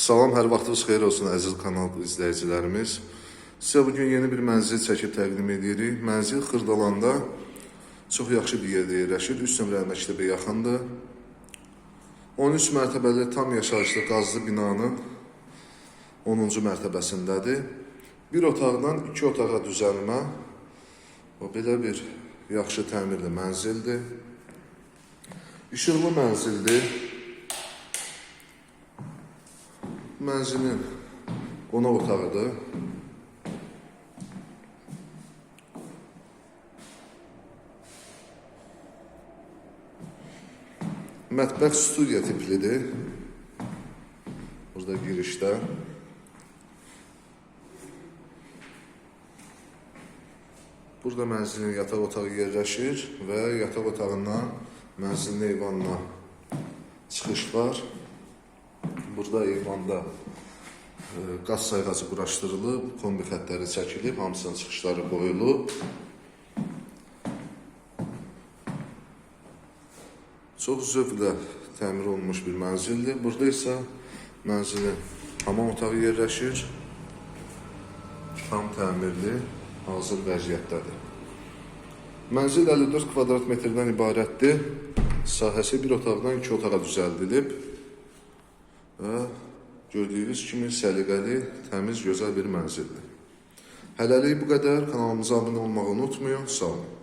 Salam, hər vaxtınız xeyir olsun əziz kanal izləyicilərimiz. Sizə bugün yeni bir mənzil çəkib təqdim edirik. Mənzil Xırdalanda çox yaxşı bir yerdə yerləşir. Üst nömrəli məktəbə yaxındır. 13 mərtəbəli tam yaşayışlı qazlı binanın 10-cu mərtəbəsindədir. Bir otaqdan iki otağa düzəlmə və belə bir yaxşı təmirli mənzildir. İşıqlı mənzildir. Mənzilin qonaq otağıdır. Mətbəx studiya tiplidir. Burada girişdə. Burada mənzilin yataq otağı yerləşir və yataq otağından mənzilin eyvanına çıxış var. Burada eyvanda e, qaz sayğacı quraşdırılıb, kombi xəttləri çəkilib, hamısının çıxışları qoyulub. Çox zövqlə təmir olunmuş bir mənzildir. Burada isə mənzilin hamam otağı yerləşir. Tam təmirli, hazır vəziyyətdədir. Mənzil 54 kvadrat metrdən ibarətdir. Sahəsi bir otaqdan iki otağa düzəldilib. Və gördüyünüz kimi səliqəli, təmiz, gözəl bir mənzildir. Hələlik bu qədər. Kanalımıza abunə olmağı unutmayın. Sağ olun.